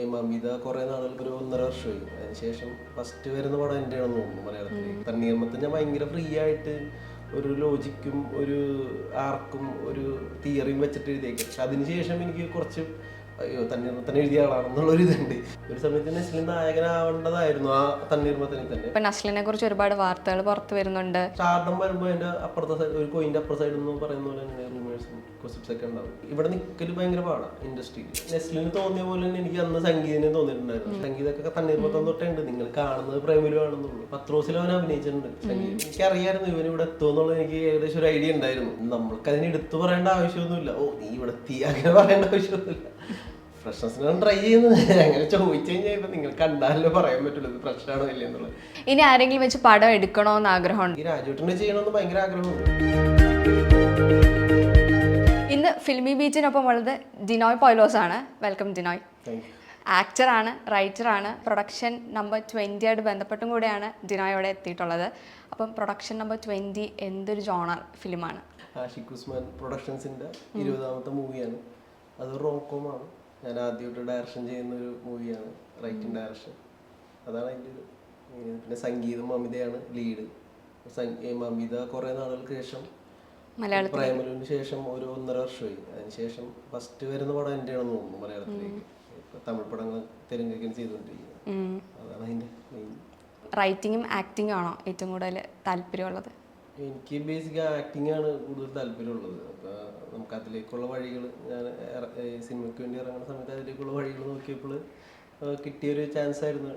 ഈ മമിത കുറെ നാളുകൾക്ക് ഒരു ഒന്നര വർഷമായി. അതിനുശേഷം ഫസ്റ്റ് വരുന്ന പടം എന്റെ ആണെന്ന് തോന്നുന്നു മലയാളത്തിൽ. തണ്ണീർമത്ത് ഞാൻ ഭയങ്കര ഫ്രീ ആയിട്ട് ഒരു ലോജിക്കും ഒരു ആർക്കും ഒരു തിയറിയും വെച്ചിട്ട് എഴുതിയേക്കും. പക്ഷെ അതിനുശേഷം എനിക്ക് കുറച്ച് അയ്യോ തന്നെ എഴുതിയ ആളാണെന്നുള്ളൊരു ഇതുണ്ട്. ഒരു സമയത്ത് നസ്ലിൻ നായകനാവേണ്ടതായിരുന്നു ആ തണ്ണീർമത്തനിൽ തന്നെ. ഇപ്പൊ നസ്ലിനെ കുറിച്ച് ഒരുപാട് വാർത്തകൾ പുറത്തു വരുന്നുണ്ട്. സ്റ്റാർഡം വരുമ്പോൾ അതിന്റെ അപ്പുറത്തെ സൈഡ് ഒരു കോയിന്റെ അപ്പുറത്തെ സൈഡ് എന്ന് പറയുന്ന പോലെ തന്നെ റൂമേഴ്സും ഗോസിപ്സ് ഒക്കെ ഉണ്ടാവും. ഇവിടെ നിൽക്കൽ ഭയങ്കര പാടാണ് ഇൻഡസ്ട്രിയിൽ നെസ്ലിന് തോന്നിയ പോലെ തന്നെ എനിക്ക് അന്ന് സംഗീതനെ തോന്നിയിട്ടുണ്ടായിരുന്നു. സംഗീതമൊക്കെ തണ്ണീർമത്തം തൊട്ടേ ഉണ്ട് നിങ്ങൾ കാണുന്നത് പ്രേമിലുമാണെന്നുള്ളൂ പത്രോസിൽ അവൻ അഭിനയിച്ചിട്ടുണ്ട്. എനിക്ക് എനിക്കറിയായിരുന്നു ഇവൻ ഇവിടെ എത്തുമെന്നുള്ളത് എനിക്ക് ഏകദേശം ഒരു ഐഡിയ ഉണ്ടായിരുന്നു. നമ്മൾക്ക് അതിന് എടുത്തു പറയേണ്ട ആവശ്യമൊന്നുമില്ല. ഓ നീ ഇവിടെ എത്തി. അങ്ങനെ പറയേണ്ട ആവശ്യമൊന്നുമില്ല. ട്രൈ ചെയ്യുന്നത് അങ്ങനെ ചോദിച്ചു കഴിഞ്ഞാൽ ഇപ്പൊ നിങ്ങൾ കണ്ടാലേ പറയാൻ പറ്റുള്ളൂ ഇത് ഇല്ല എന്നുള്ളത്. ഇനി ആരെങ്കിലും വെച്ച് പടം എടുക്കണോന്ന് ആഗ്രഹമുണ്ട്? ഈ രാജുവേട്ടനെ ചെയ്യണമെന്ന് ഭയങ്കര ആഗ്രഹമുണ്ട്. ഫിൽമി ബീച്ചിനൊപ്പം ഉള്ളത് ഡിനോയ് പോയിലോസ് ആണ് വെൽക്കം ഡിനോയ്. ആക്ടർ ആണ് ആക്ടറാണ് റൈറ്ററാണ് പ്രൊഡക്ഷൻ നമ്പർ ട്വന്റി ആയിട്ട് ബന്ധപ്പെട്ടും കൂടെയാണ് ഡിനോയോടെ എത്തിയിട്ടുള്ളത്. അപ്പം പ്രൊഡക്ഷൻ നമ്പർ ട്വന്റി എന്തൊരു ജോണർ ഫിലിമാണ്? ആഷിഖ് ഉസ്മാൻ പ്രൊഡക്ഷൻസിന്റെ ഇരുപതാമത്തെ മൂവിയാണ്. അത് റോക്കോമാണ്. ഞാൻ ആദ്യമായിട്ട് ഡയറക്ഷൻ ചെയ്യുന്ന ഒരു മൂവിയാണ് റൈറ്റിംഗ് ഡയറക്ഷൻ അതാണ് അതിന്റെ ഒരു പിന്നെ സംഗീതം അമിതയാണ് ലീഡ് മമിത കുറേ നാളുകൾക്ക് ശേഷം പ്രേമലുവിന് ശേഷം ഒരു ഒന്നര വർഷമായി. അതിനുശേഷം ഫസ്റ്റ് വരുന്ന പടം എന്റെ ആണെന്ന് തോന്നുന്നു മലയാളത്തിലേക്ക്. ഇപ്പൊ തമിഴ് പടങ്ങൾ തെലുങ്കൊക്കെ ചെയ്തുകൊണ്ടിരിക്കുന്നത്. അതാണ് മെയിൻ റൈറ്റിങ്ങും ആക്ടിങ്ങും ആണോ ഏറ്റവും കൂടുതൽ താല്പര്യമുള്ളത്? എനിക്ക് ബേസിക് ആക്ടിംഗ് ആണ് കൂടുതൽ താല്പര്യമുള്ളത്. അപ്പോൾ നമുക്ക് അതിലേക്കുള്ള വഴികൾ ഞാൻ സിനിമയ്ക്ക് വേണ്ടി ഇറങ്ങുന്ന സമയത്ത് അതിലേക്കുള്ള വഴികൾ നോക്കിയപ്പോൾ കിട്ടിയൊരു ചാൻസ് ആയിരുന്നു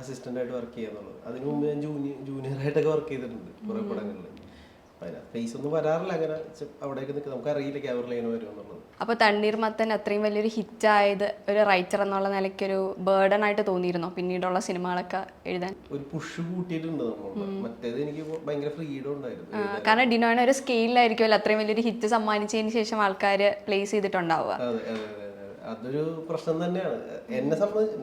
അസിസ്റ്റന്റായിട്ട് വർക്ക് ചെയ്യാന്നുള്ളത്. അതിനു മുമ്പ് ഞാൻ ജൂനിയർ ജൂനിയറായിട്ടൊക്കെ വർക്ക് ചെയ്തിട്ടുണ്ട് കുറേ പടങ്ങളിൽ. അതിനകത്ത് ഫേസ് ഒന്നും വരാറില്ല. അങ്ങനെ ചെ- അവിടെയൊക്കെ നിൽക്കുക നമുക്ക് അറിയില്ല ക്യാമറ ലൈൻ വരും എന്നുള്ളത്. അപ്പോൾ തണ്ണീർമത്തൻ അത്രയും വലിയൊരു ഹിറ്റായത് ഒരു റൈറ്റർ എന്നുള്ള നിലയ്ക്ക് ഒരു ബേർഡൺ ആയിട്ട് തോന്നിയിരുന്നോ? പിന്നീടുള്ള സിനിമകളൊക്കെ എഴുതാൻ? ഒരു പുഷ് കൂട്ടിയിട്ടുണ്ട് നമ്മൾ മറ്റേത് എനിക്ക് ഭയങ്കര ഫ്രീഡം ഉണ്ടായിരുന്നു. ആ, കാരണം ഡിനോയിന് ഒരു സ്കെയിലായിരിക്കുമല്ലോ അത്രയും വലിയൊരു ഹിറ്റ് സമ്മാനിച്ചതിന് ശേഷം ആൾക്കാർ പ്ലേസ് ചെയ്തിട്ടുണ്ടാവുക. അതൊരു പ്രശ്നം തന്നെയാണ്. എന്നെ സംബന്ധിച്ച്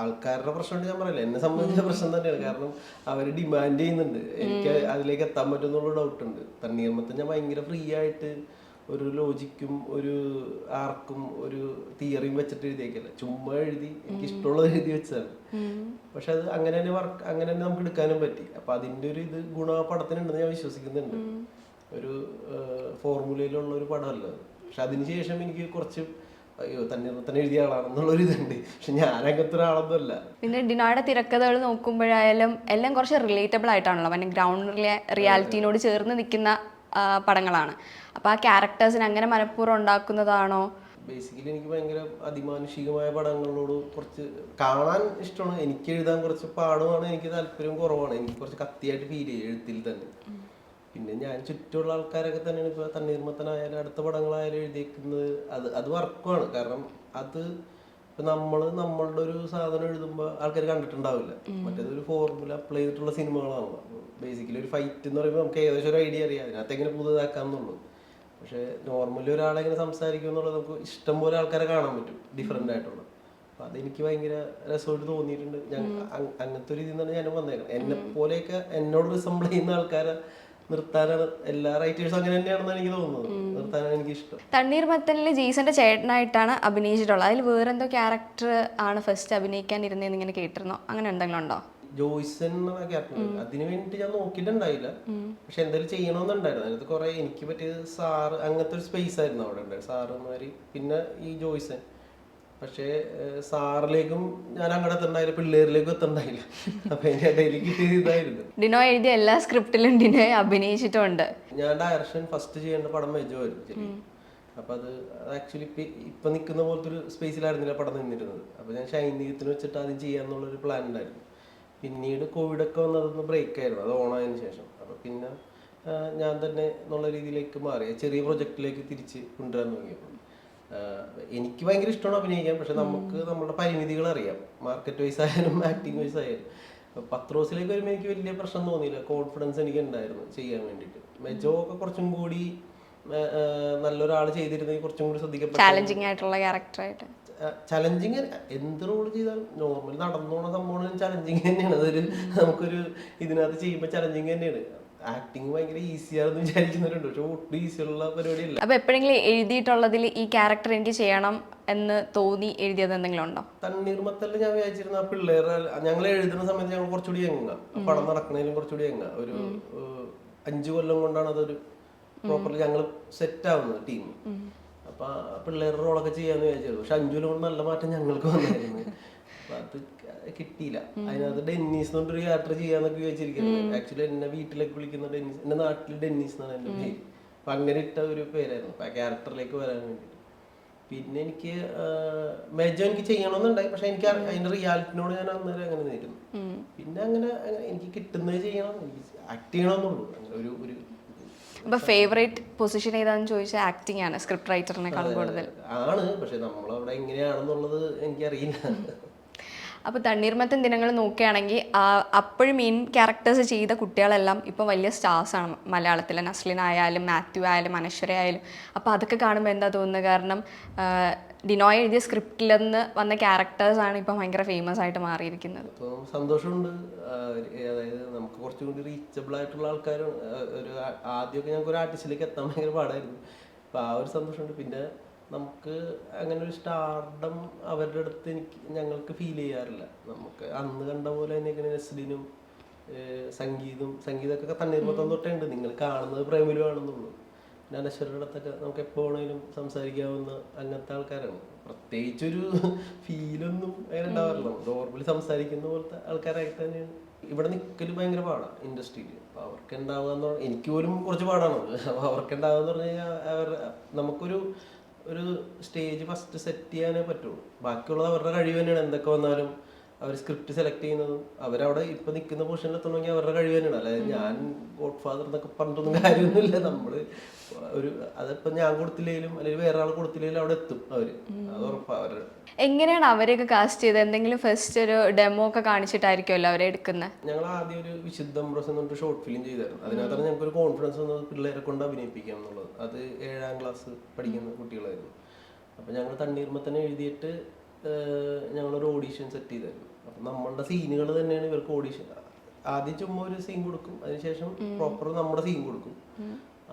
ആൾക്കാരുടെ പ്രശ്നം ഞാൻ പറയില്ല. എന്നെ സംബന്ധിച്ച പ്രശ്നം തന്നെയാണ്. കാരണം അവർ ഡിമാൻഡ് ചെയ്യുന്നുണ്ട്. എനിക്ക് അതിലേക്ക് എത്താൻ പറ്റുന്നുള്ള ഡൗട്ട് ഉണ്ട്. തണ്ണീർമത്ത് ഞാൻ ഭയങ്കര ഫ്രീ ആയിട്ട് ഒരു ലോജിക്കും ഒരു ആർക്കും ഒരു തിയറിയും വെച്ചിട്ട് എഴുതിയേക്കല്ല ചുമ്മാ എഴുതി എനിക്ക് ഇഷ്ടമുള്ളത് എഴുതി വെച്ചതാണ്. പക്ഷെ അത് അങ്ങനെ തന്നെ വർക്ക് അങ്ങനെ തന്നെ നമുക്ക് എടുക്കാനും പറ്റി. അപ്പൊ അതിന്റെ ഒരു ഇത് ഗുണ പടത്തിനുണ്ടെന്ന് ഞാൻ വിശ്വസിക്കുന്നുണ്ട്. ഒരു ഫോർമുലയിലുള്ള ഒരു പടമല്ല പക്ഷെ അതിനുശേഷം എനിക്ക് കുറച്ച് അയ്യോ തന്നെ തന്നെ എഴുതിയ ആളാണെന്നുള്ളൊരു ഇതുണ്ട്. പക്ഷെ ഞാൻ അങ്ങനത്തെ ഒരാളൊന്നുമല്ല പിന്നെ ഡിനോയുടെ തിരക്കഥകൾ നോക്കുമ്പോഴായാലും എല്ലാം കുറച്ച് റിലേറ്റബിൾ ആയിട്ടാണല്ലോ. പിന്നെ ഗ്രൗണ്ട് റിയാലിറ്റിനോട് ചേർന്ന് നിൽക്കുന്ന പടങ്ങളാണ്. അപ്പോൾ ആ ക്യാരക്ടേഴ്സിന് അങ്ങനെ മനഃപൂർവം ഉണ്ടാക്കുന്നതാണോ? ബേസിക്കലി എനിക്ക് ഭയങ്കര അതിമാനുഷികമായ പടങ്ങളോട് കുറച്ച് കാണാൻ ഇഷ്ടമാണ്. എനിക്ക് എഴുതാൻ കുറച്ച് പാടുമാണ്. എനിക്ക് താല്പര്യം കുറവാണ്. എനിക്ക് കുറച്ച് കത്തിയായിട്ട് ഫീൽ ചെയ്യും എഴുത്തിൽ തന്നെ. പിന്നെ ഞാൻ ചുറ്റുമുള്ള ആൾക്കാരൊക്കെ തന്നെയാണ് ഇപ്പോൾ തണ്ണീർമത്തനായാലും അടുത്ത പടങ്ങളായാലും എഴുതിയിരിക്കുന്നത് അത് അത് വർക്കുമാണ് കാരണം അത് ഇപ്പൊ നമ്മൾ നമ്മളുടെ ഒരു സാധനം എഴുതുമ്പോൾ ആൾക്കാർ കണ്ടിട്ടുണ്ടാവില്ല. മറ്റേത് ഒരു ഫോർമുല അപ്ലൈ ചെയ്തിട്ടുള്ള സിനിമകളാണല്ലോ ബേസിക്കലി ഒരു ഫൈറ്റ് എന്ന് പറയുമ്പോൾ നമുക്ക് ഏകദേശം ഒരു ഐഡിയ അറിയാം. അതിനകത്ത് എങ്ങനെ പുതുതാക്കാന്നുള്ളൂ പക്ഷെ നോർമലി ഒരാളെങ്ങനെ സംസാരിക്കും എന്നുള്ളത് നമുക്ക് ഇഷ്ടം പോലെ ആൾക്കാരെ കാണാൻ പറ്റും. ഡിഫറെന്റ് ആയിട്ടുള്ള. അപ്പൊ അതെനിക്ക് ഭയങ്കര രസമായിട്ട് തോന്നിയിട്ടുണ്ട്. ഞാൻ അങ്- അങ്ങനത്തെ ഒരു ഇതിൽ നിന്നാണ് ഞാൻ വന്നേക്കുന്നത് എന്നെ പോലെയൊക്കെ എന്നോട് റിസംബിൾ ചെയ്യുന്ന ആൾക്കാരെ നിർത്താനാണ് എല്ലാ റൈറ്റേഴ്സും അങ്ങനെ എനിക്ക് തോന്നുന്നത്. നിർത്താനാണ് എനിക്ക് ഇഷ്ടം തണ്ണീർമത്തനിൽ ജീസന്റെ ചേട്ടനായിട്ടാണ് അഭിനയിച്ചിട്ടുള്ളത്. അതിൽ വേറെന്തോ ക്യാരക്ടർ ആണ് ഫസ്റ്റ് അഭിനയിക്കാൻ ഇരുന്നതെന്ന് ഇങ്ങനെ കേട്ടിരുന്നോ? അങ്ങനെ എന്തെങ്കിലും ഉണ്ടോ? ജോയ്സൺ എന്ന ക്യാരക്ടർ അതിനു വേണ്ടിട്ട് ഞാൻ നോക്കിയിട്ടുണ്ടായില്ല. പക്ഷെ എന്തായാലും ചെയ്യണമെന്നുണ്ടായിരുന്നു. അതിനകത്ത് കുറെ എനിക്ക് പറ്റിയത് സാറ് അങ്ങനത്തെ ഒരു സ്പേസ് ആയിരുന്നു അവിടെ ഉണ്ടായിരുന്നു സാറുമാര് പിന്നെ ഈ ജോയ്സൺ. പക്ഷേ സാറിലേക്കും ഞാൻ അങ്ങനെ എത്തണ്ടായില്ല പിള്ളേരിലേക്കും എത്തണ്ടായില്ല. അപ്പൊ കിട്ടിയത് ഇതായിരുന്നു. ഡിനോ എഴുതിയ എല്ലാ സ്ക്രിപ്റ്റിലും ഡിനോയെ അഭിനയിച്ചിട്ടുണ്ട്. ഞാൻ ഡയറക്ഷൻ ഫസ്റ്റ് ചെയ്യേണ്ട പടം മെജോ ആയിരുന്നു. അപ്പൊ അത് ആക്ച്വലി ഇപ്പൊ ഇപ്പൊ നിൽക്കുന്ന പോലത്തെ ഒരു സ്പേസിലായിരുന്നില്ല പടം നിന്നിരുന്നത്. അപ്പൊ ഞാൻ ഷൈനീയത്തിന് വെച്ചിട്ട് ആദ്യം ചെയ്യാന്നുള്ള ഒരു പ്ലാൻ ഉണ്ടായിരുന്നു. പിന്നീട് കോവിഡ് ഒക്കെ വന്നതൊന്ന് ബ്രേക്ക് ആയിരുന്നു അത് ഓണായതിനു ശേഷം. അപ്പൊ പിന്നെ ഞാൻ തന്നെ എന്നുള്ള രീതിയിലേക്ക് മാറി. ചെറിയ പ്രൊജക്റ്റിലേക്ക് തിരിച്ച് കൊണ്ടുവരാൻ തുടങ്ങിയപ്പോൾ എനിക്ക് ഭയങ്കര ഇഷ്ടമാണ് അഭിനയിക്കാൻ പക്ഷെ നമുക്ക് നമ്മുടെ പരിമിതികൾ അറിയാം. മാർക്കറ്റ് വൈസ് ആയാലും ആക്ടിങ് വൈസ് ആയാലും. പത്ത് റോസിലേക്ക് വരുമ്പോൾ എനിക്ക് വലിയ പ്രശ്നം തോന്നിയില്ല. കോൺഫിഡൻസ് എനിക്ക് ഉണ്ടായിരുന്നു ചെയ്യാൻ വേണ്ടിയിട്ട്. മെജോ ഒക്കെ കുറച്ചും കൂടി നല്ലൊരാൾ ചെയ്തിരുന്നെങ്കിൽ കുറച്ചും കൂടി ശ്രദ്ധിക്കപ്പെട്ട ചാലഞ്ചിങ് ആയിട്ടുള്ള ക്യാരക്ടറായിട്ട് ചലഞ്ചിങ് എന്ത് റോൾ ചെയ്താലും നോർമൽ നടന്നോണ സംഭവം ചലഞ്ചിങ് തന്നെയാണ്. അതൊരു നമുക്കൊരു ഇതിനകത്ത് ചെയ്യുമ്പോൾ ചലഞ്ചിങ് തന്നെയാണ്. ആക്ടിങ് ഭയങ്കര ഈസിയാണെന്ന് വിചാരിക്കുന്നവരുണ്ട്. പക്ഷെ ഒട്ടും ഈസിയുള്ള പരിപാടിയല്ല. അപ്പോൾ എപ്പോഴെങ്കിലും എഴുതിയിട്ടുള്ളതിൽ ഈ ക്യാരക്ടർ എനിക്ക് ചെയ്യണം എന്ന് തോന്നി എഴുതിയത് എന്തെങ്കിലും ഉണ്ടോ? തണ്ണീർമത്തല്ല ഞാൻ വിചാരിച്ചിരുന്ന ആ പിള്ളേരെ ഞങ്ങൾ എഴുതുന്ന സമയത്ത് ഞങ്ങൾ കുറച്ചുകൂടി എങ്ങ പടം നടക്കണേലും കുറച്ചുകൂടി എങ്ങ ഒരു അഞ്ചു കൊല്ലം കൊണ്ടാണ് അതൊരു പ്രോപ്പർലി ഞങ്ങൾ സെറ്റ് ആവുന്നത് ടീം അപ്പൊ പിള്ളേരുടെ റോളൊക്കെ ചെയ്യാന്ന് വിചാരിച്ചത് പക്ഷെ അഞ്ചു കൊല്ലം കൊണ്ട് നല്ല മാറ്റം ഞങ്ങൾക്ക് വന്നായിരുന്നു. അപ്പൊ അത് കിട്ടിയില്ല. അതിനകത്ത് ഡെന്നീസ് എന്ന് പറഞ്ഞൊരു ക്യാരക്ടർ ചെയ്യാന്നൊക്കെ വിചാരിച്ചിരിക്കുന്നത് ആക്ച്വലി എന്നെ വീട്ടിലേക്ക് വിളിക്കുന്ന ഡെന്നീസ് എന്റെ നാട്ടിൽ ഡെന്നീസ് എന്നാണ് എന്റെ പേര്. അപ്പൊ അങ്ങനെ ഇട്ട ഒരു പേരായിരുന്നു. അപ്പൊ ആ ക്യാരക്ടറിലേക്ക് വരാൻ വേണ്ടിട്ട് പിന്നെ എനിക്ക് മെജോ എനിക്ക് ചെയ്യണമെന്നുണ്ടായി പക്ഷെ എനിക്ക് അതിന്റെ റിയാലിറ്റിനോട് ഞാൻ അന്നേരം അങ്ങനെ നേരുന്നു പിന്നെ അങ്ങനെ എനിക്ക് കിട്ടുന്നത് ചെയ്യണം. എനിക്ക് ആക്ട് ചെയ്യണമെന്നുള്ളൂ അങ്ങനെ ഒരു ഒരു അപ്പൊ ഫേവറേറ്റ് പൊസിഷൻ ഏതാന്ന് ചോദിച്ചാൽ ആക്ടിങ് ആണ് സ്ക്രിപ്റ്റ് റൈറ്ററിനേക്കാളും കൂടുതൽ. ആണ് പക്ഷെ നമ്മളവിടെ എങ്ങനെയാണെന്നുള്ളത് എനിക്കറിയില്ല. അപ്പോൾ തണ്ണീർമത്തൻ ദിനങ്ങൾ നോക്കുകയാണെങ്കിൽ അപ്പോഴും മെയിൻ ക്യാരക്ടേഴ്സ് ചെയ്ത കുട്ടികളെല്ലാം ഇപ്പോൾ വലിയ സ്റ്റാർസ് ആണ്. മലയാളത്തിൽ നസ്ലിൻ ആയാലും മാത്യു ആയാലും അനശ്വര ആയാലും. അപ്പോൾ അതൊക്കെ കാണുമ്പോൾ എന്താ തോന്നുന്നത്? കാരണം ഡിനോയ് എഴുതിയ സ്ക്രിപ്റ്റിൽ നിന്ന് വന്ന ക്യാരക്ടേഴ്സാണ് ഇപ്പോൾ ഭയങ്കര ഫേമസ് ആയിട്ട് മാറിയിരിക്കുന്നത്. സന്തോഷമുണ്ട്. അതായത് നമുക്ക് കുറച്ചും കൂടി റീച്ചബിൾ ആയിട്ടുള്ള ആൾക്കാരും ഒരു ആദ്യമൊക്കെ ഞങ്ങൾക്ക് ഒരു ആർട്ടിസ്റ്റിലേക്ക് എത്താൻ ഭയങ്കര പാടായിരുന്നു. അപ്പോൾ ആ ഒരു സന്തോഷമുണ്ട്. പിന്നെ നമുക്ക് അങ്ങനെ ഒരു സ്റ്റാർഡം അവരുടെ അടുത്ത് എനിക്ക് ഞങ്ങൾക്ക് ഫീൽ ചെയ്യാറില്ല. നമുക്ക് അന്ന് കണ്ട പോലെ തന്നെയൊക്കെയാണ് നെസ്ലിനും ഏഹ് സംഗീതം സംഗീതമൊക്കെ തണ്ണീർമത്തം തൊട്ടേ ഉണ്ട് നിങ്ങൾ കാണുന്നത് പ്രേമിലും ആണെന്നുള്ളൂ. പിന്നെ അനശ്വരയുടെ അടുത്തൊക്കെ നമുക്ക് എപ്പോൾ വേണമെങ്കിലും സംസാരിക്കാവുന്ന അങ്ങനത്തെ ആൾക്കാരാണ്. പ്രത്യേകിച്ചൊരു ഫീലൊന്നും അങ്ങനെ ഉണ്ടാവാറില്ല. നോർമലി സംസാരിക്കുന്ന പോലത്തെ ആൾക്കാരായിട്ട് തന്നെയാണ്. ഇവിടെ നിൽക്കൽ ഭയങ്കര പാടാണ് ഇൻഡസ്ട്രിയിൽ അപ്പോൾ അവർക്ക് ഉണ്ടാവുക എന്ന് പറഞ്ഞാൽ എനിക്ക് പോലും കുറച്ച് പാടാണ്. അപ്പോൾ അവർക്ക് ഉണ്ടാവുക എന്ന് പറഞ്ഞു കഴിഞ്ഞാൽ അവർ നമുക്കൊരു ഒരു സ്റ്റേജ് ഫസ്റ്റ് സെറ്റ് ചെയ്യാനേ പറ്റുള്ളൂ. ബാക്കിയുള്ളത് അവരുടെ കഴിവ് തന്നെയാണ്. എന്തൊക്കെ വന്നാലും അവർ സ്ക്രിപ്റ്റ് സെലക്ട് ചെയ്യുന്നതും അവരവിടെ ഇപ്പൊ നിൽക്കുന്ന പൊസിഷനിൽ എത്തണമെങ്കിൽ അവരുടെ കഴിവ് തന്നെയാണ്. അല്ലാതെ ഞാൻ ഗോഡ് ഫാദർ എന്നൊക്കെ പറഞ്ഞിട്ടൊന്നും കാര്യമൊന്നുമില്ല. നമ്മൾ ഒരു അതിപ്പോ ഞാൻ കൊടുത്തില്ലെങ്കിലും അല്ലെങ്കിൽ വേറെ ആൾ കൊടുത്തില്ലെങ്കിലും അവിടെ എത്തും അവർ. അത് ഉറപ്പാ അവരുടെ. എങ്ങനെയാണ് അവരെയൊക്കെ കാസ്റ്റ് ചെയ്തത്? എന്തെങ്കിലും ഫസ്റ്റ് ഒരു ഡെമോ ഒക്കെ കാണിച്ചിട്ടായിരിക്കുമല്ലോ അവരെ എടുക്കുന്നത് ഞങ്ങൾ ആദ്യം ഒരു വിശുദ്ധം ബ്രോസ് എന്ന് പറഞ്ഞിട്ട് ഷോർട്ട് ഫിലിം ചെയ്തായിരുന്നു. അതിനകത്താണ് ഞങ്ങൾക്ക് ഒരു കോൺഫിഡൻസ് വന്നത് പിള്ളേരെ കൊണ്ട് അഭിനയിപ്പിക്കാം എന്നുള്ളത്. അത് ഏഴാം ക്ലാസ് പഠിക്കുന്ന കുട്ടികളായിരുന്നു. അപ്പോൾ ഞങ്ങൾ തണ്ണീർമത്തന്നെ എഴുതിയിട്ട് ഞങ്ങളൊരു ഓഡീഷൻ സെറ്റ് ചെയ്തായിരുന്നു. അപ്പം നമ്മളുടെ സീനുകൾ തന്നെയാണ് ഇവർക്ക് ഓഡീഷൻ ആദ്യം ചുമ്മാ ഒരു സീൻ കൊടുക്കും. അതിനുശേഷം പ്രോപ്പർ നമ്മുടെ സീൻ കൊടുക്കും.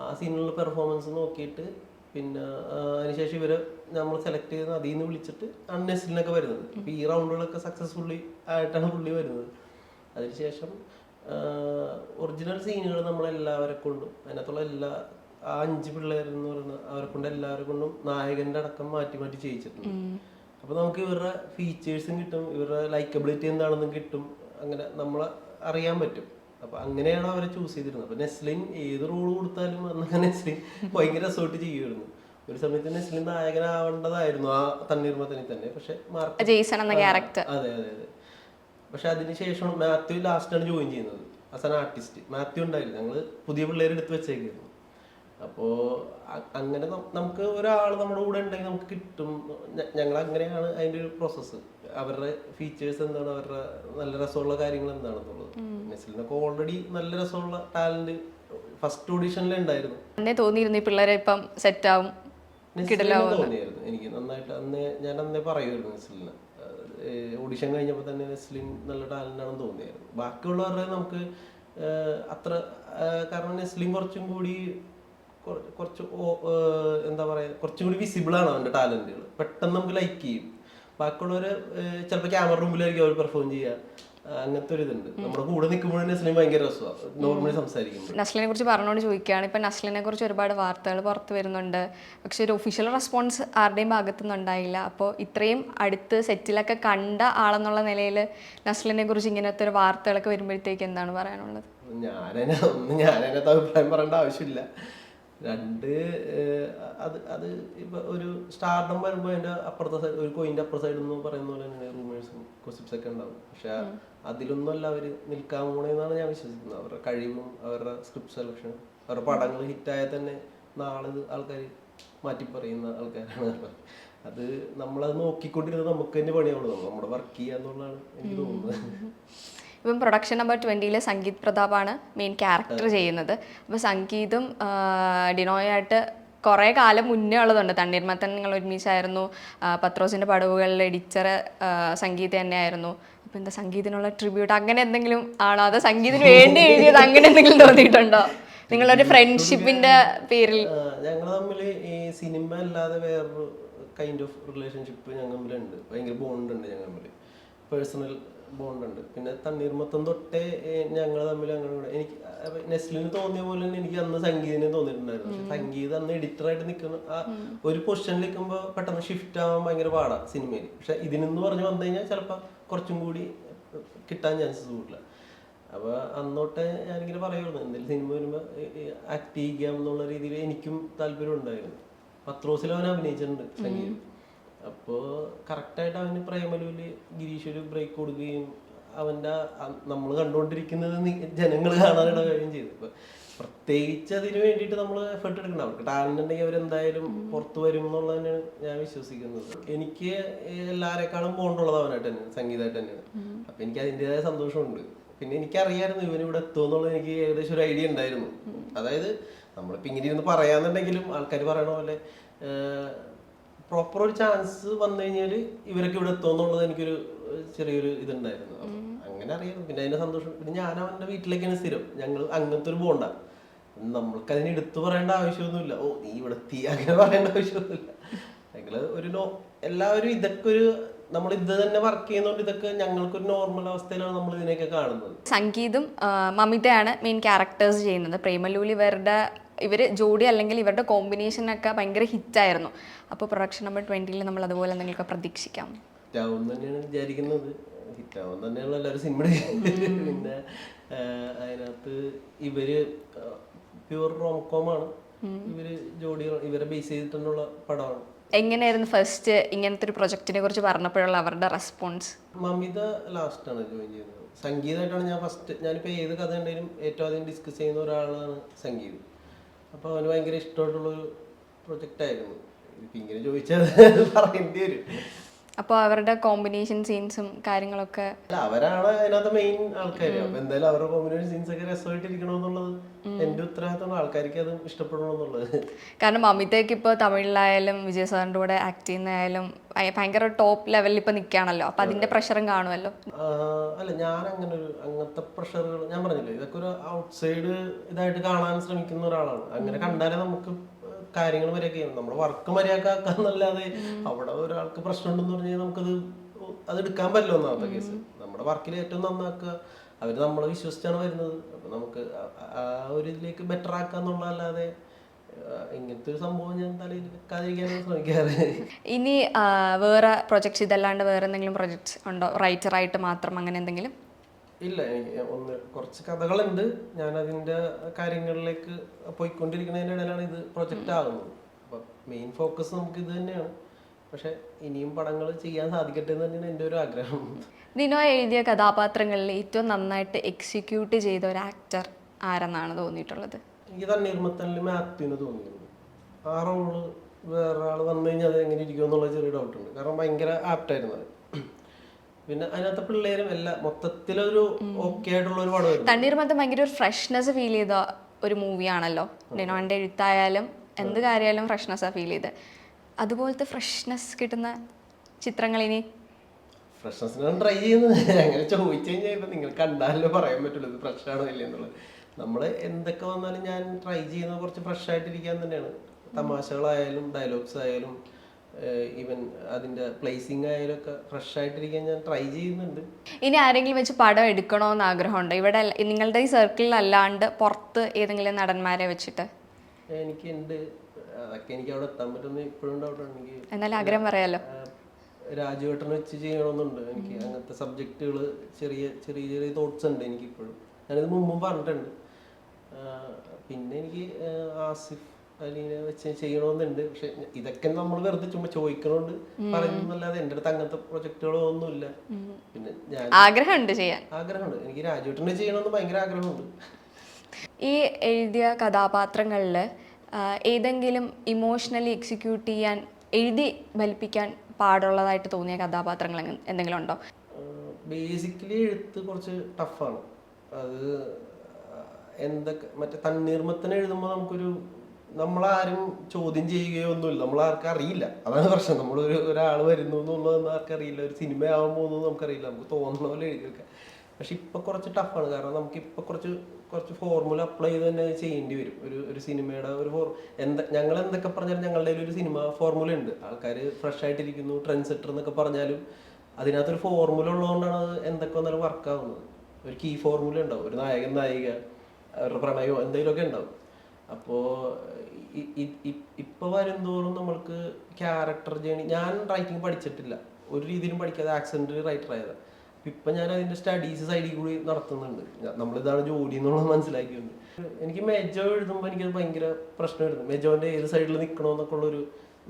ആ സീനിലുള്ള പെർഫോമൻസ് നോക്കിയിട്ട് പിന്നെ അതിനുശേഷം ഇവരെ നമ്മൾ സെലക്ട് ചെയ്ത് അതിൽ നിന്ന് വിളിച്ചിട്ട് അൺനെസ്റ്റിനൊക്കെ വരുന്നത്. ഇപ്പം ഈ റൗണ്ടുകളൊക്കെ സക്സസ്ഫുള്ളി ആയിട്ടാണ് പുള്ളി വരുന്നത്. അതിനുശേഷം ഒറിജിനൽ സീനുകൾ നമ്മളെല്ലാവരെ കൊണ്ടും അതിനകത്തുള്ള എല്ലാ ആ അഞ്ച് പിള്ളേരെന്ന് പറയുന്ന അവരെ കൊണ്ട് എല്ലാവരെ കൊണ്ടും നായകന്റെ അടക്കം മാറ്റി മാറ്റി ചെയ്യിച്ചിട്ടുണ്ട്. അപ്പൊ നമുക്ക് ഇവരുടെ ഫീച്ചേഴ്സും കിട്ടും ഇവരുടെ ലൈക്കബിലിറ്റി എന്താണെന്നും കിട്ടും അങ്ങനെ നമ്മളെ അറിയാൻ പറ്റും. അപ്പൊ അങ്ങനെയാണ് അവരെ ചൂസ് ചെയ്തിരുന്നത്. അപ്പൊ നെസ്ലിൻ ഏത് റോൾ കൊടുത്താലും അന്ന് നെസ്ലിൻ ഭയങ്കര സോട്ട് ചെയ്യുമായിരുന്നു. ഒരു സമയത്ത് നെസ്ലിൻ നായകനാവേണ്ടതായിരുന്നു ആ തണ്ണീർമത്തനിൽ തന്നെ. പക്ഷെ ജെയ്സൺ എന്ന ക്യാരക്ടർ അതെ അതെ അതെ. പക്ഷെ അതിനുശേഷം മാത്യു ലാസ്റ്റാണ് ജോയിൻ ചെയ്യുന്നത് അസൻ ആൻ ആർട്ടിസ്റ്റ് മാത്യു ഉണ്ടായിരുന്നു. ഞങ്ങൾ പുതിയ പിള്ളേരെ എടുത്ത് വെച്ചേക്കായിരുന്നു. അപ്പോൾ അങ്ങനെ നമുക്ക് ഒരാൾ നമ്മുടെ കൂടെ ഉണ്ടെങ്കിൽ നമുക്ക് കിട്ടും. ഞങ്ങൾ അങ്ങനെയാണ് അതിന്റെ ഒരു പ്രോസസ്സ് അവരുടെ ഫീച്ചേഴ്സ് എന്താണ് അവരുടെ നല്ല രസമുള്ള കാര്യങ്ങൾ എന്താണെന്നുള്ളത്. നെസ്ലിനൊക്കെ ഓൾറെഡി നല്ല രസമുള്ള ടാലന്റ് ഫസ്റ്റ് ഓഡീഷനിലെ ഉണ്ടായിരുന്നു. അന്നേ തോന്നിയിരുന്നു ഈ പിള്ളേരെ ഇപ്പം സെറ്റ് ആവും തോന്നിയായിരുന്നു. എനിക്ക് നന്നായിട്ട് അന്നേ ഞാൻ അന്നേ പറയുമായിരുന്നു നെസ്ലിന് ഓഡിഷൻ കഴിഞ്ഞപ്പോൾ തന്നെ നെസ്ലിൻ നല്ല ടാലന്റ് ആണെന്ന് തോന്നിയായിരുന്നു. ബാക്കിയുള്ളവരുടെ നമുക്ക് അത്ര കാരണം നെസ്ലിൻ കുറച്ചും കൂടി കുറ- കുറച്ച് എന്താ പറയുക കുറച്ചും കൂടി വിസിബിൾ ആണ് അവന്റെ ടാലന്റുകൾ പെട്ടെന്ന് നമുക്ക് ലൈക്ക് ചെയ്യും. ബാക്കിയുള്ളവർ ചിലപ്പോൾ ക്യാമറ റൂമിലായിരിക്കും അവർ പെർഫോം ചെയ്യുക അങ്ങനത്തെ ഒരു ഇതുണ്ട്. നമ്മുടെ കൂടെ നിൽക്കുമ്പോഴും നെസ്ലിൻ ഭയങ്കര രസമാണ് നോർമലി നസ്ലിനെ കുറിച്ച് പറഞ്ഞുകൊണ്ട് ചോദിക്കുകയാണ് ഇപ്പം നസ്ലിനെ കുറിച്ച് ഒരുപാട് വാർത്തകൾ പുറത്ത് വരുന്നുണ്ട്. പക്ഷെ ഒരു ഒഫീഷ്യൽ റെസ്പോൺസ് ആരുടെയും ഭാഗത്തുനിന്ന് ഉണ്ടായില്ല. അപ്പോൾ ഇത്രയും അടുത്ത് സെറ്റിലൊക്കെ കണ്ട ആളെന്നുള്ള നിലയിൽ നസ്ലിനെ കുറിച്ച് ഇങ്ങനത്തെ ഒരു വാർത്തകളൊക്കെ വരുമ്പോഴത്തേക്ക് എന്താണ് പറയാനുള്ളത്? ഞാനതിനകത്ത് അഭിപ്രായം പറയേണ്ട ആവശ്യമില്ല. രണ്ട് അത് അത് ഇപ്പൊ ഒരു സ്റ്റാർഡം വരുമ്പോൾ അതിന്റെ അപ്പുറത്തെ സൈഡ് ഒരു കോയിന്റെ അപ്പുറത്തെ സൈഡ് എന്ന് പറയുന്ന പോലെ തന്നെ റൂമേഴ്സും കൊസിപ്സ് ഒക്കെ ഉണ്ടാവും. പക്ഷെ അതിലൊന്നും അല്ല അവർ നിൽക്കാൻ പോണെന്നാണ് ഞാൻ വിശ്വസിക്കുന്നത്. അവരുടെ കഴിവും അവരുടെ സ്ക്രിപ്റ്റ് സെലക്ഷൻ അവരുടെ പടങ്ങൾ ഹിറ്റായാൽ തന്നെ നാളെ ആൾക്കാർ മാറ്റി പറയുന്ന ആൾക്കാരാണ്. അത് നമ്മളത് നോക്കിക്കൊണ്ടിരുന്നത് നമുക്ക് തന്നെ പണിയാവുള്ളൂ നമ്മുടെ വർക്ക് ചെയ്യാന്നുള്ളതാണ് എനിക്ക് തോന്നുന്നത്. ഇപ്പം പ്രൊഡക്ഷൻ നമ്പർ ട്വന്റിയിലെ സംഗീത് പ്രതാപാണ് മെയിൻ ക്യാരക്ടർ ചെയ്യുന്നത്. അപ്പോൾ സംഗീതും ഡിനോയായിട്ട് കുറേ കാലം മുന്നേ ഉള്ളതുണ്ട്. തണ്ണീർമത്തൻ നിങ്ങൾ ഒരുമിച്ചായിരുന്നു. പത്രോസിന്റെ പടവുകളിൽ എഡിറ്റർ സംഗീത് തന്നെയായിരുന്നു. അപ്പം എന്താ സംഗീതത്തിനുള്ള ട്രിബ്യൂട്ട് അങ്ങനെ എന്തെങ്കിലും ആണോ? അതോ സംഗീതത്തിന് വേണ്ടി എഴുതിയത് അങ്ങനെ എന്തെങ്കിലും തോന്നിയിട്ടുണ്ടോ? നിങ്ങളൊരു ഫ്രണ്ട്ഷിപ്പിന്റെ പേരിൽ. ഞങ്ങൾ തമ്മിൽ ഈ സിനിമ അല്ലാതെ വേറൊരു കൈൻഡ് ഓഫ് റിലേഷൻഷിപ്പ് ഞങ്ങൾ തമ്മിലുണ്ട്. ഭയങ്കര ബോണ്ട് ഉണ്ട് ഞങ്ങൾ തമ്മിൽ. പേഴ്സണൽ ബോണ്ട് ഉണ്ട്. പിന്നെ തണ്ണീർമത്തം തൊട്ടേ ഞങ്ങൾ തമ്മിൽ അങ്ങനെ എനിക്ക് നെസ്ലിന് തോന്നിയ പോലെ തന്നെ എനിക്ക് അന്ന് സംഗീതനെ തോന്നിയിട്ടുണ്ടായിരുന്നു. പക്ഷെ സംഗീതം അന്ന് എഡിറ്ററായിട്ട് നിൽക്കുന്ന ആ ഒരു പൊസിഷനിൽ നിൽക്കുമ്പോൾ പെട്ടെന്ന് ഷിഫ്റ്റ് ആവാൻ ഭയങ്കര പാടാണ് സിനിമയിൽ പക്ഷെ ഇതിനെന്ന് പറഞ്ഞ് വന്നു കഴിഞ്ഞാൽ ചിലപ്പോൾ കുറച്ചും കൂടി കിട്ടാൻ ചാൻസസ് കൂടില്ല അപ്പൊ അന്നോട്ടെ ഞാനിങ്ങനെ പറയുള്ളൂ എന്തെങ്കിലും സിനിമ വരുമ്പോൾ ആക്ട് ചെയ്യാം എന്നുള്ള രീതിയിൽ എനിക്കും താല്പര്യം ഉണ്ടായിരുന്നു. പത്രോസിൽ അവൻ അഭിനയിച്ചിട്ടുണ്ട് സംഗീതം. അപ്പോൾ കറക്റ്റായിട്ട് അവന് പ്രേമലൂൽ ഗിരീഷ് ഒരു ബ്രേക്ക് കൊടുക്കുകയും അവന്റെ നമ്മൾ കണ്ടുകൊണ്ടിരിക്കുന്നത് ജനങ്ങൾ കാണാനിടവരികയും ചെയ്തു. ഇപ്പൊ പ്രത്യേകിച്ച് അതിന് വേണ്ടിയിട്ട് നമ്മൾ എഫേർട്ട് എടുക്കണം അവർക്ക് ടാലന്റ് ഉണ്ടെങ്കിൽ അവരെന്തായാലും പുറത്തു വരും എന്നുള്ളത് തന്നെയാണ് ഞാൻ വിശ്വസിക്കുന്നത്. എനിക്ക് എല്ലാവരെക്കാളും പോണ്ടുള്ളത് അവനായിട്ട് തന്നെ സംഗീതമായിട്ട് തന്നെയാണ്. അപ്പൊ എനിക്ക് അതിന്റെതായ സന്തോഷമുണ്ട്. പിന്നെ എനിക്കറിയായിരുന്നു ഇവൻ ഇവിടെ എത്തുമെന്നുള്ളത് എനിക്ക് ഏകദേശം ഒരു ഐഡിയ ഉണ്ടായിരുന്നു. അതായത് നമ്മളിപ്പോൾ ഇങ്ങനെ ഇരുന്ന് പറയാന്നുണ്ടെങ്കിലും ആൾക്കാർ പറയണ പോലെ പ്രോപ്പർ ഒരു ചാൻസ് വന്നു കഴിഞ്ഞാൽ ഇവരൊക്കെ ഇവിടെ എത്തുമെന്നുള്ളത് എനിക്കൊരു ചെറിയൊരു ഇതുണ്ടായിരുന്നു. അങ്ങനെ അറിയാം പിന്നെ അതിന്റെ സന്തോഷം. പിന്നെ ഞാൻ അവന്റെ വീട്ടിലേക്കാണ് സ്ഥിരം. ഞങ്ങൾ അങ്ങനത്തെ ഒരു ബോണ്ട നമ്മൾക്ക് അതിന് എടുത്തു പറയേണ്ട ആവശ്യമൊന്നുമില്ല. ഓ നീ ഇവിടെ തീ അങ്ങനെ പറയേണ്ട ആവശ്യമൊന്നുമില്ല. ഞങ്ങൾ ഒരു നോ എല്ലാവരും ഇതൊക്കെ ഒരു നമ്മൾ ഇത് തന്നെ വർക്ക് ചെയ്യുന്നതുകൊണ്ട് ഇതൊക്കെ ഞങ്ങൾക്കൊരു നോർമൽ അവസ്ഥയിലാണ് നമ്മൾ ഇതിനെയൊക്കെ കാണുന്നത്. സംഗീതും മമിതയാണ് മെയിൻ ക്യാരക്ടേഴ്സ് ചെയ്യുന്നത്. പ്രേമലൂലി ഇവരുടെ ഇവർ ജോഡി അല്ലെങ്കിൽ ഇവരുടെ കോമ്പിനേഷനൊക്കെ ഭയങ്കര ഹിറ്റായിരുന്നു അപ്പോൾ പ്രൊഡക്ഷൻ നമ്പർ ട്വന്റിയിൽ നമ്മൾ അതുപോലെ എന്തെങ്കിലുമൊക്കെ പ്രതീക്ഷിക്കാം. ഹിറ്റാവും തന്നെയാണ് വിചാരിക്കുന്നത്. ഹിറ്റാവും തന്നെയുള്ള എല്ലാവരും സിനിമ പിന്നെ അതിനകത്ത് ഇവർ പ്യുവർ റോംകോമാണ് ഇവർ ജോഡികൾ ഇവരെ ബേസ് ചെയ്തിട്ടുള്ള പടമാണ്. എങ്ങനെയായിരുന്നു ഫസ്റ്റ് ഇങ്ങനത്തെ ഒരു പ്രൊജക്റ്റിനെ കുറിച്ച് പറഞ്ഞപ്പോഴുള്ള അവരുടെ റെസ്പോൺസ് മമിത ആണ് ജോയിൻ ചെയ്യുന്നത് സംഗീതമായിട്ടാണ് ഞാൻ ഫസ്റ്റ് ഞാനിപ്പോൾ ഏത് കഥ ഉണ്ടെങ്കിലും ഏറ്റവും ആദ്യം ഡിസ്കസ് ചെയ്യുന്ന ഒരാളാണ് സംഗീതം. അപ്പോൾ അവന് ഭയങ്കര ഇഷ്ടമായിട്ടുള്ളൊരു പ്രൊജക്റ്റ് ആയിരുന്നു. ഇപ്പം ഇങ്ങനെ ചോദിച്ചാൽ പറയേണ്ടി വരും. അപ്പോൾ അവരുടെ കോമ്പിനേഷൻ സീൻസും കാര്യങ്ങളൊക്കെ അല്ല അവരാണ് അതിനകത്ത് മെയിൻ ആൾക്കാർ അപ്പൊ എന്തായാലും അവരുടെ കോമ്പിനേഷൻ സീൻസ് ഒക്കെ രസമായിട്ടിരിക്കണമെന്നുള്ളത് എന്റെ ഉത്തരവാദിത്തമാണ് ആൾക്കാർക്ക് അത് ഇഷ്ടപ്പെടണമെന്നുള്ളത് കാരണം അമിതയ്ക്ക് ഇപ്പോൾ തമിഴിലായാലും വിജയ് സാറിന്റെ കൂടെ ആക്ട് ചെയ്യുന്നതായാലും ഭയങ്കര ടോപ്പ് ലെവലിൽ ഇപ്പൊ നിൽക്കുകയാണല്ലോ അപ്പൊ അതിന്റെ പ്രഷറും കാണുമല്ലോ. അല്ല ഞാൻ അങ്ങനെ ഒരു അങ്ങനത്തെ പ്രഷറുകൾ ഞാൻ പറഞ്ഞില്ലേ ഇതൊക്കെ ഒരു ഔട്ട്സൈഡ് ഇതായിട്ട് കാണാൻ ശ്രമിക്കുന്ന ഒരാളാണ്. അങ്ങനെ കണ്ടാലേ നമുക്ക് കാര്യങ്ങൾ മര്യാദ ചെയ്യണം നമ്മുടെ വർക്ക് മര്യാദ ആക്കാന്നല്ലാതെ അവിടെ ഒരാൾക്ക് പ്രശ്നം ഉണ്ടെന്ന് പറഞ്ഞാൽ നമുക്കത് അത് എടുക്കാൻ പറ്റില്ല ഒന്നാമത്തെ കേസ് നമ്മുടെ വർക്കിൽ ഏറ്റവും നന്നാക്കുക. അവർ നമ്മളെ വിശ്വസിച്ചാണ് വരുന്നത്. അപ്പൊ നമുക്ക് ആ- ഒരു ഇതിലേക്ക് ബെറ്റർ ആക്കാന്നുള്ളതല്ലാതെ ഇങ്ങനത്തെ ഒരു സംഭവം ഞാൻ തലയിൽ വെക്കാതിരിക്കാനാണ് ശ്രമിക്കാറ്. ഇനി വേറെ പ്രൊജക്ട്സ് ഇതല്ലാണ്ട് വേറെ എന്തെങ്കിലും പ്രൊജക്ട്സ് ഉണ്ടോ? റൈറ്റർ ആയിട്ട് മാത്രം അങ്ങനെ എന്തെങ്കിലും? ഇല്ല എനിക്ക് ഒന്ന് കുറച്ച് കഥകളുണ്ട്. ഞാൻ അതിന്റെ കാര്യങ്ങളിലേക്ക് പോയിക്കൊണ്ടിരിക്കുന്നതിന്റെ ഇടയിലാണ് ഇത് പ്രൊജക്റ്റ് ആകുന്നത് അപ്പം മെയിൻ ഫോക്കസ് നമുക്ക് ഇത് തന്നെയാണ്. പക്ഷെ ഇനിയും പടങ്ങൾ ചെയ്യാൻ സാധിക്കട്ടെ എന്ന് തന്നെയാണ് എന്റെ ഒരു ആഗ്രഹം. ദിനോ എഴുതിയ കഥാപാത്രങ്ങളിൽ ഏറ്റവും നന്നായിട്ട് എക്സിക്യൂട്ട് ചെയ്ത ഒരു ആക്ടർ ആരെന്നാണ് തോന്നിയിട്ടുള്ളത്? എനിക്ക് തണ്ണീർമത്തനിൽ മാത്യുവിന് തോന്നിയിരുന്നു ആ റോൾ വേറെ ആൾ വന്നു കഴിഞ്ഞാൽ അത് എങ്ങനെ ഇരിക്കുമെന്നുള്ള ചെറിയ ഡൗട്ടുണ്ട് കാരണം ഭയങ്കര ആപ്റ്റായിരുന്നു അത്. പിന്നെ അതിനകത്ത് പിള്ളേരും എല്ലാം മൊത്തത്തിലൊരു ഓക്കെ ആയിട്ടുള്ള ഒരു പടമായിരുന്നു തണ്ണീർമത്തം ഭയങ്കര ഒരു ഫ്രഷ്നെസ് ഫീൽ ചെയ്ത ഒരു മൂവിയാണല്ലോ ഡിനോന്റെ എഴുത്തായാലും എന്ത് കാര്യമായാലും ഫ്രഷ്നെസ്സാണ് ഫീൽ ചെയ്ത്. അതുപോലത്തെ ഫ്രഷ്നെസ് കിട്ടുന്ന ചിത്രങ്ങൾ ഇനി? ഫ്രഷ്നെസ്സിനാണ് ട്രൈ ചെയ്യുന്നത് അങ്ങനെ ചോദിച്ചു കഴിഞ്ഞാൽ ഇപ്പം നിങ്ങൾ കണ്ടാലേ പറയാൻ പറ്റുള്ളൂ ഇത് ഫ്രഷാണോ ഇല്ല എന്നുള്ളത്. നമ്മൾ എന്തൊക്കെ വന്നാലും ഞാൻ ട്രൈ ചെയ്യുന്നത് കുറച്ച് ഫ്രഷ് ആയിട്ടിരിക്കാൻ തന്നെയാണ്. തമാശകളായാലും ഡയലോഗ്സ് ആയാലും ഈവൻ അതിന്റെ പ്ലേസിംഗ് ആയാലൊക്കെ ഫ്രഷ് ആയിട്ടിരിക്കാൻ ഞാൻ ട്രൈ ചെയ്യുന്നുണ്ട്. ഇനി ആരെങ്കിലും വെച്ച് പടം എടുക്കണമെന്ന് ആഗ്രഹമുണ്ട്? ഇവിടെ നിങ്ങളുടെ ഈ സർക്കിളിൽ അല്ലാണ്ട് പുറത്ത് ഏതെങ്കിലും നടന്മാരെ വെച്ചിട്ട്? എനിക്ക് ഉണ്ട്. അതൊക്കെ എനിക്ക് അവിടെ എത്താൻ പറ്റുന്ന ഇപ്പോഴും ഡൗട്ട് എനിക്ക് എന്നാലും ആഗ്രഹം പറയാലോ. രാജുവേട്ടൻ വെച്ച് ചെയ്യണമെന്നുണ്ട് എനിക്ക് അങ്ങനത്തെ സബ്ജക്റ്റുകൾ ചെറിയ ചെറിയ ചെറിയ തോട്ട്സ് ഉണ്ട് എനിക്ക് ഇപ്പോഴും ഞാനിത് മുമ്പും പറഞ്ഞിട്ടുണ്ട്. പിന്നെ എനിക്ക് ആസിഫ് അലീനെ വെച്ച് ചെയ്യണമെന്നുണ്ട് പക്ഷെ ഇതൊക്കെ നമ്മൾ വെറുതെ ചുമ്മാ ചോദിക്കണോണ്ട് പറയുന്നല്ലാതെ എന്റെ അടുത്ത് അങ്ങനത്തെ പ്രൊജക്ടുകളോ ഒന്നുമില്ല. പിന്നെ ഞാൻ ആഗ്രഹമുണ്ട് ചെയ്യാൻ. ആഗ്രഹമുണ്ട്. എനിക്ക് രാജുവേട്ടനെ ചെയ്യണമെന്ന് ഭയങ്കര ആഗ്രഹമുണ്ട്. ഈ എഴുതിയ കഥാപാത്രങ്ങളിൽ ഏതെങ്കിലും ഇമോഷണലി എക്സിക്യൂട്ട് ചെയ്യാൻ എഴുതി ഫലിപ്പിക്കാൻ പാടുള്ളതായിട്ട് തോന്നിയ കഥാപാത്രങ്ങൾ എന്തെങ്കിലും ഉണ്ടോ? ബേസിക്കലി എഴുത്ത് കുറച്ച് ടഫാണ് അത് എന്തൊക്കെ മറ്റേ തണ്ണീർമത്തിന് എഴുതുമ്പോൾ നമുക്കൊരു നമ്മളാരും ചോദ്യം ചെയ്യുകയോ ഒന്നുമില്ല നമ്മൾ ആർക്കും അറിയില്ല. അതാണ് പ്രശ്നം. നമ്മൾ ഒരു ഒരാൾ വരുന്നു എന്നുള്ളതൊന്നും ആർക്കറിയില്ല ഒരു സിനിമ ആവാൻ പോകുന്നു നമുക്കറിയില്ല. നമുക്ക് തോന്നുന്ന പോലെ എഴുതി വെക്കാം പക്ഷെ ഇപ്പൊ കുറച്ച് ടഫാണ് കാരണം നമുക്ക് ഇപ്പൊ കുറച്ച് കുറച്ച് ഫോർമുല അപ്ലൈ ചെയ്ത് തന്നെ ചെയ്യേണ്ടി വരും. ഒരു ഒരു സിനിമയുടെ ഒരു ഫോർ എന്താ ഞങ്ങൾ എന്തൊക്കെ പറഞ്ഞാലും ഞങ്ങളുടെ ഒരു സിനിമ ഫോർമുല ഉണ്ട്. ആൾക്കാർ ഫ്രഷ് ആയിട്ടിരിക്കുന്നു ട്രെൻഡ് സെറ്റർ എന്നൊക്കെ പറഞ്ഞാലും അതിനകത്തൊരു ഫോർമുല ഉള്ളതുകൊണ്ടാണ് അത് എന്തൊക്കെ വന്നാലും വർക്കാവുന്നത് ഒരു കീ ഫോർമുല ഉണ്ടാവും. ഒരു നായകൻ നായിക അവരുടെ പ്രണയോ എന്തെങ്കിലുമൊക്കെ ഉണ്ടാവും. അപ്പോൾ ഇപ്പൊ വരുന്തോറും നമ്മൾക്ക് ക്യാരക്ടർ ജേണി ഞാൻ റൈറ്റിംഗ് പഠിച്ചിട്ടില്ല. ഒരു രീതിയിലും പഠിക്കാതെ ആക്സിഡന്റ് റൈറ്റർ ആയതാണ് ഇപ്പൊ ഞാൻ അതിന്റെ സ്റ്റഡീസ് സൈഡിൽ കൂടി നടത്തുന്നുണ്ട്. നമ്മളിതാണ് ജോലി എന്നുള്ളത് മനസ്സിലാക്കിയുണ്ട്. എനിക്ക് മെജോ എഴുതുമ്പോൾ എനിക്കത് ഭയങ്കര പ്രശ്നമായിരുന്നു. മെജോന്റെ ഏത് സൈഡിൽ നിൽക്കണമെന്നൊക്കെ ഉള്ളൊരു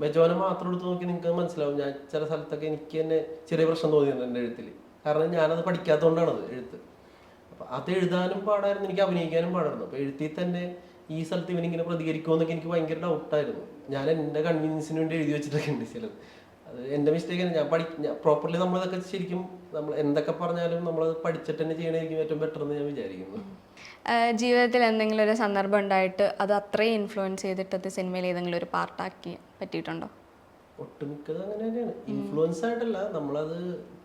മെജോനെ മാത്രം എടുത്ത് നോക്കി നിങ്ങൾക്ക് മനസ്സിലാവും. ഞാൻ ചില സ്ഥലത്തൊക്കെ എനിക്ക് തന്നെ ചെറിയ പ്രശ്നം തോന്നിയിട്ടുണ്ട് എന്റെ എഴുത്തിൽ കാരണം ഞാനത് പഠിക്കാത്തതുകൊണ്ടാണത് എഴുത്ത്. അപ്പൊ അത് എഴുതാനും പാടായിരുന്നു. എനിക്ക് അഭിനയിക്കാനും പാടായിരുന്നു. അപ്പോൾ എഴുത്തിൽ തന്നെ ഈ സ്ഥലത്ത് ഇവനിങ്ങനെ പ്രതികരിക്കുമെന്നൊക്കെ എനിക്ക് ഭയങ്കര ഡൗട്ടായിരുന്നു. ഞാൻ എന്റെ കൺവീനിയൻസിന് വേണ്ടി എഴുതി വെച്ചിട്ടൊക്കെ ഉണ്ട് ചിലത് അത് എന്റെ മിസ്റ്റേക്ക് ഞാൻ പഠി പ്രോപ്പർലി നമ്മളിതൊക്കെ ശരിക്കും നമ്മൾ എന്തൊക്കെ പറഞ്ഞാലും നമ്മൾ പഠിച്ചിട്ട് തന്നെ ചെയ്യണമായിരിക്കും ഏറ്റവും ബെറ്റർ എന്ന് ഞാൻ വിചാരിക്കുന്നു. ജീവിതത്തിൽ എന്തെങ്കിലും ഒരു സന്ദർഭം ഉണ്ടായിട്ട് അത് അത്രയും ഇൻഫ്ലുവൻസ് ചെയ്തിട്ട് അത് സിനിമയിൽ ഏതെങ്കിലും ഒരു പാർട്ടാക്കി പറ്റിയിട്ടുണ്ടോ? ഒട്ടുമിക്കത് അങ്ങനെ തന്നെയാണ്. ഇൻഫ്ലുവൻസ് ആയിട്ടല്ല. നമ്മളത്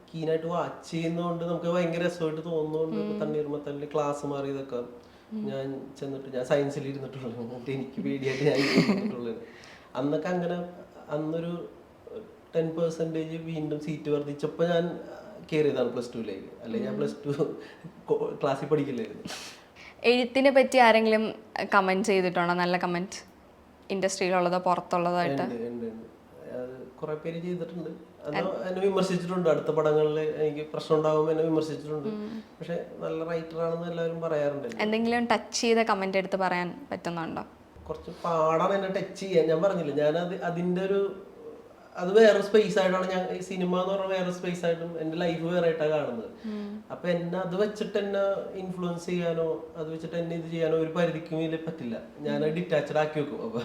കീനായിട്ട് വാച്ച് ചെയ്യുന്നതുകൊണ്ട് നമുക്ക് ഭയങ്കര രസമായിട്ട് തോന്നുന്നുണ്ട്. തണ്ണീർമത്തലിൽ ക്ലാസ് മാറിയതൊക്കെ. ഞാൻ ചെന്നിട്ട് ഞാൻ സയൻസിൽ ഇരുന്നിട്ടുള്ളത് എന്നിട്ട് എനിക്ക് പേടിയായിട്ട് ഞാൻ ഇരുന്നിട്ടുള്ളത് അന്നൊക്കെ അങ്ങനെ അന്നൊരു ടെൻ പെർസെന്റേജ് വീണ്ടും സീറ്റ് വർദ്ധിച്ചപ്പോൾ ഞാൻ കയറിയതാണ് പ്ലസ് ടുവിലേക്ക് അല്ലെങ്കിൽ ഞാൻ പ്ലസ് ടു ക്ലാസ്സിൽ പഠിക്കില്ലായിരുന്നു. എഴുത്തിനെ പറ്റി ആരെങ്കിലും കമന്റ് ചെയ്തിട്ടുണ്ടോ? നല്ല കമന്റ് ഇൻഡസ്ട്രിയിലുള്ളതോ പുറത്തുള്ളതോ ആയിട്ട്. കുറെ പേര് ചെയ്തിട്ടുണ്ട്. എന്നെ വിമർശിച്ചിട്ടുണ്ട്. അടുത്ത പടങ്ങളിൽ എനിക്ക് പ്രശ്നം ഉണ്ടാകുമ്പോൾ എന്നെ വിമർശിച്ചിട്ടുണ്ട്. പക്ഷെ നല്ല റൈറ്റർ ആണെന്ന് എല്ലാവരും പറയാറുണ്ട്. എന്തെങ്കിലും ടച്ച് ചെയ്ത കമന്റ് എടുത്ത് പറയാൻ പറ്റുന്നുണ്ടോ? കുറച്ച് പാടാണ് എന്നെ ടച്ച് ചെയ്യാൻ. ഞാൻ പറഞ്ഞില്ല ഞാൻ അത് അതിന്റെ ഒരു അത് വേറെ സ്പേസ് ആയിട്ടാണ് ഞാൻ ഈ സിനിമ എന്ന് പറഞ്ഞാൽ വേറെ സ്പേസ് ആയിട്ടും എന്റെ ലൈഫ് വേറെ ആയിട്ടാണ് കാണുന്നത് അപ്പൊ എന്നെ അത് വെച്ചിട്ട് എന്നെ ഇൻഫ്ലുവൻസ് ചെയ്യാനോ അത് വെച്ചിട്ട് എന്നെ ഇത് ചെയ്യാനോ ഒരു പരിധിക്കും പറ്റില്ല. ഞാൻ ഡിറ്റാച്ച്ഡ് ആക്കി വെക്കും. അപ്പൊ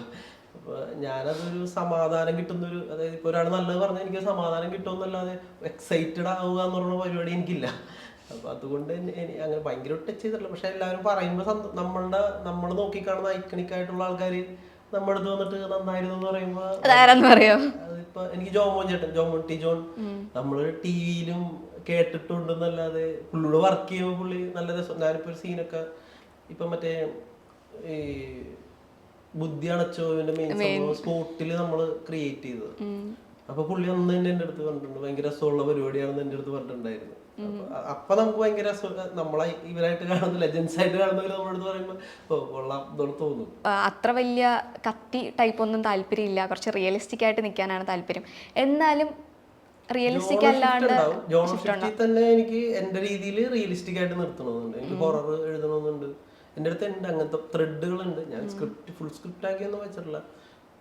ഞാനതൊരു സമാധാനം കിട്ടുന്നൊരു അതായത് ഇപ്പൊ ഒരാൾ നല്ലത് പറഞ്ഞാൽ എനിക്ക് സമാധാനം കിട്ടുമെന്നല്ലാതെ എക്സൈറ്റഡ് ആവുക എന്നുള്ള പരിപാടി എനിക്കില്ല. അപ്പൊ അതുകൊണ്ട് അങ്ങനെ ഭയങ്കര ടച്ച് ചെയ്തിട്ടില്ല. പക്ഷെ എല്ലാവരും പറയുമ്പോൾ നമ്മളുടെ നമ്മൾ നോക്കിക്കാണുന്ന ഐക്കണിക്കായിട്ടുള്ള ആൾക്കാർ നമ്മുടെ അടുത്ത് വന്നിട്ട് നന്നായിരുന്നു എന്ന് പറയുമ്പോൾ അതിപ്പോ എനിക്ക് ജോമോൻ ചേട്ടൻ ജോമോൻ ടി ജോൺ. നമ്മൾ ടിവിയിലും കേട്ടിട്ടുണ്ടെന്നല്ലാതെ പുള്ളിയോട് വർക്ക് ചെയ്യുമ്പോൾ പുള്ളി നല്ല രസം. ഞാനിപ്പോ ഒരു സീനൊക്കെ ഇപ്പൊ മറ്റേ ഈ ബുദ്ധി അച്ചോവിന്റെ മെയിൻ സ്പോട്ടിൽ നമ്മൾ ക്രിയേറ്റ് ചെയ്തത്. അപ്പൊ പുള്ളി അന്ന് തന്നെ എന്റെ അടുത്ത് പറഞ്ഞിട്ടുണ്ട്. ഭയങ്കര രസമുള്ള പരിപാടിയാണെന്ന് എന്റെ അടുത്ത് പറഞ്ഞിട്ടുണ്ടായിരുന്നു. അപ്പൊ നമുക്ക് ഭയങ്കര നമ്മളെ ഇവരായിട്ട് കാണുന്ന ലെജൻസ് ആയിട്ട് കാണുന്നവര് നമ്മളടുത്ത് അടുത്ത് പറയുമ്പോ ഓ കൊള്ളാം തോന്നും. അത്ര വലിയ കത്തി ടൈപ്പ് ഒന്നും താല്പര്യമില്ല. കുറച്ച് റിയലിസ്റ്റിക് ആയിട്ട് നിൽക്കാനാണ് താല്പര്യം. എന്നാലും റിയലിസ്റ്റിക് അല്ലാണ്ട് ജോൺ തന്നെ എനിക്ക് എന്റെ രീതിയിൽ റിയലിസ്റ്റിക് ആയിട്ട് നിർത്തണമെന്നുണ്ട് എനിക്ക് ഹൊറർ എഴുതണമെന്നുണ്ട് എന്റെ അടുത്ത് ഉണ്ട് അങ്ങനത്തെ ത്രെഡുകളുണ്ട് ഞാൻ സ്ക്രിപ്റ്റ് ഫുൾ സ്ക്രിപ്റ്റ് ആക്കിയൊന്നും വെച്ചിട്ടില്ല.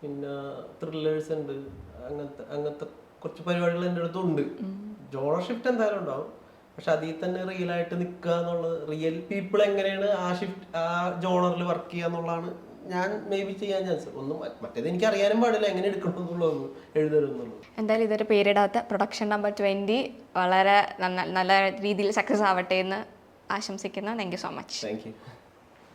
പിന്നെ ത്രില്ലേഴ്സ് ഉണ്ട് അങ്ങനത്തെ അങ്ങനത്തെ കുറച്ച് പരിപാടികൾ എന്റെ അടുത്തുണ്ട്. ജോണർ ഷിഫ്റ്റ് എന്തായാലും ഉണ്ടാവും. പക്ഷെ അതിൽ തന്നെ റിയൽ ആയിട്ട് നിൽക്കുക എന്നുള്ളത് റിയൽ പീപ്പിൾ എങ്ങനെയാണ് ആ ഷിഫ്റ്റ് ആ ജോണറിൽ വർക്ക് ചെയ്യുക എന്നുള്ളതാണ് ഞാൻ മേ ബി ചെയ്യാൻ ചാൻസ് ഒന്നും മറ്റേത് എനിക്ക് അറിയാനും പാടില്ല എങ്ങനെ എടുക്കണം എന്നുള്ളതൊന്നും എഴുതരുന്നുള്ളൂ എന്തായാലും ഇതൊരു പേരിടാത്ത പ്രൊഡക്ഷൻ നമ്പർ ട്വന്റി വളരെ നല്ല രീതിയിൽ സക്സസ് ആവട്ടെ എന്ന് ആശംസിക്കുന്നു. Thank you so much thank you